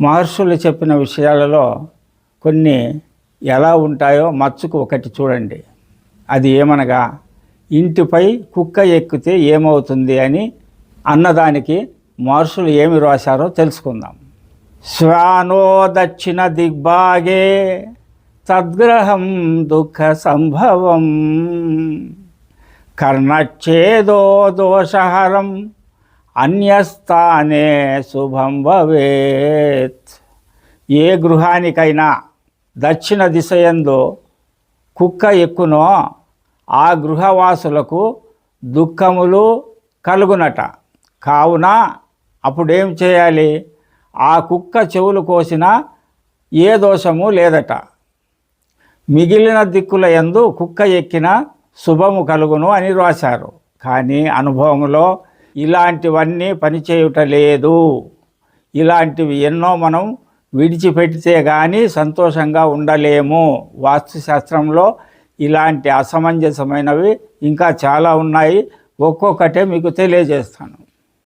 మహర్షులు చెప్పిన విషయాలలో కొన్ని ఎలా ఉంటాయో మచ్చుకు ఒకటి చూడండి. అది ఏమనగా ఇంటిపై కుక్క ఎక్కితే ఏమవుతుంది అని అన్నదానికి మహర్షులు ఏమి రాశారో తెలుసుకుందాం. శ్వానో దక్షిణ దిగ్భాగే తద్గ్రహం దుఃఖ సంభవం. కర్ణచ్ఛేదో దోషహరం అన్యస్థానే శుభం భవేత్. ఏ గృహానికైనా దక్షిణ దిశయందు కుక్క ఎక్కునో ఆ గృహవాసులకు దుఃఖములు కలుగునట. కావున అప్పుడేం చేయాలి? ఆ కుక్క చెవులు కోసిన ఏ దోషము లేదట. మిగిలిన దిక్కుల ఎందు కుక్క ఎక్కిన శుభము కలుగును అని రాశారు. కానీ అనుభవంలో ఇలాంటివన్నీ పనిచేయుట లేదు. ఇలాంటివి ఎన్నో మనం విడిచిపెడితే కానీ సంతోషంగా ఉండలేము. వాస్తుశాస్త్రంలో ఇలాంటి అసమంజసమైనవి ఇంకా చాలా ఉన్నాయి. ఒక్కొక్కటే మీకు తెలియజేస్తాను.